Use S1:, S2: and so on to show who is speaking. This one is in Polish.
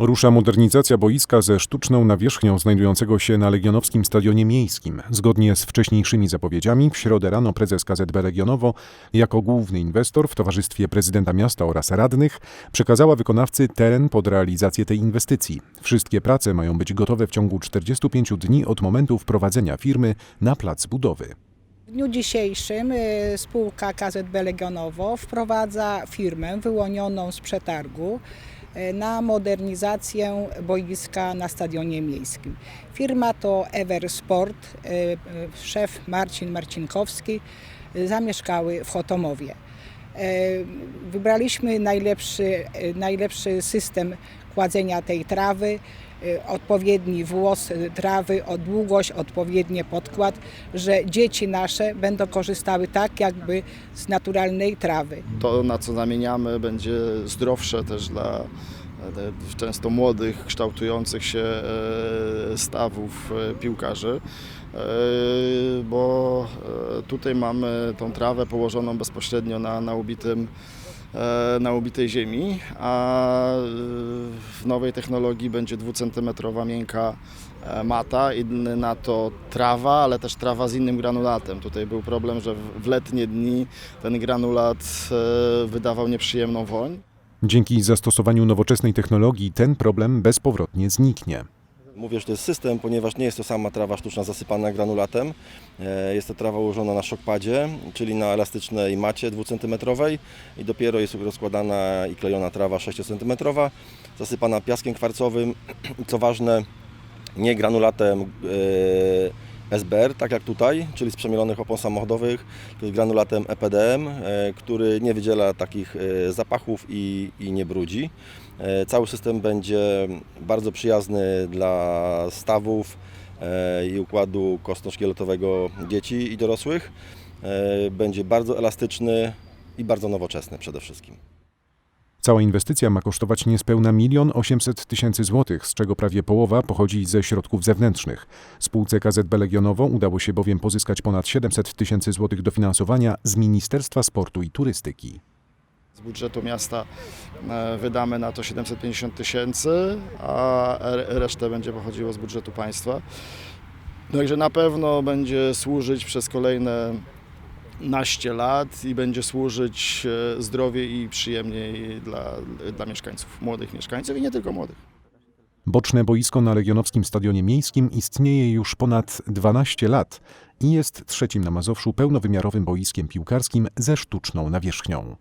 S1: Rusza modernizacja boiska ze sztuczną nawierzchnią znajdującego się na Legionowskim Stadionie Miejskim. Zgodnie z wcześniejszymi zapowiedziami, w środę rano prezes KZB Legionowo, jako główny inwestor w towarzystwie prezydenta miasta oraz radnych, przekazała wykonawcy teren pod realizację tej inwestycji. Wszystkie prace mają być gotowe w ciągu 45 dni od momentu wprowadzenia firmy na plac budowy.
S2: W dniu dzisiejszym y, spółka KZB Legionowo wprowadza firmę wyłonioną z przetargu na modernizację boiska na stadionie miejskim. Firma to Eversport, y, y, szef Marcin Marcinkowski, zamieszkały w Chotomowie. Wybraliśmy najlepszy, najlepszy system kładzenia tej trawy, odpowiedni włos y, trawy, o długość, odpowiedni podkład, że dzieci nasze będą korzystały tak jakby z naturalnej trawy.
S3: To, na co zamieniamy, będzie zdrowsze też dla e, często młodych, kształtujących się e, stawów e, piłkarzy, bo tutaj mamy tą trawę położoną bezpośrednio na, na ubitym e, na ubitej ziemi, a e, w nowej technologii będzie dwucentymetrowa miękka e, mata i na to trawa, ale też trawa z innym granulatem. Tutaj był problem, że w- letnie dni ten granulat wydawał nieprzyjemną woń.
S1: Dzięki zastosowaniu nowoczesnej technologii ten problem bezpowrotnie zniknie.
S4: Mówię, że to jest system, ponieważ nie jest to sama trawa sztuczna zasypana granulatem. E, Jest to trawa ułożona na szokpadzie, czyli na elastycznej macie 2 cm i dopiero jest rozkładana i klejona trawa 6 cm, zasypana piaskiem kwarcowym co ważne, nie granulatem e, SBR, tak jak tutaj, czyli z przemielonych opon samochodowych, tylko granulatem EPDM, e, który nie wydziela takich e, zapachów i, i nie brudzi. E, Cały system będzie bardzo przyjazny dla stawów i układu kostno-szkieletowego dzieci i dorosłych. Będzie bardzo elastyczny i bardzo nowoczesny przede wszystkim.
S1: Cała inwestycja ma kosztować niespełna 1 800 tysięcy złotych, z czego prawie połowa pochodzi ze środków zewnętrznych. Spółce KZB Legionowo udało się bowiem pozyskać ponad 700 tysięcy złotych dofinansowania z Ministerstwa Sportu i Turystyki.
S3: Z budżetu miasta e, wydamy na to 750 tysięcy, a re- resztę będzie pochodziło z budżetu państwa. Także na pewno będzie służyć przez kolejne naście lat i będzie służyć e, zdrowiej i przyjemniej dla, dla mieszkańców, młodych mieszkańców i nie tylko młodych.
S1: Boczne boisko na Legionowskim Stadionie Miejskim istnieje już ponad 12 lat i jest trzecim na Mazowszu pełnowymiarowym boiskiem piłkarskim ze sztuczną nawierzchnią.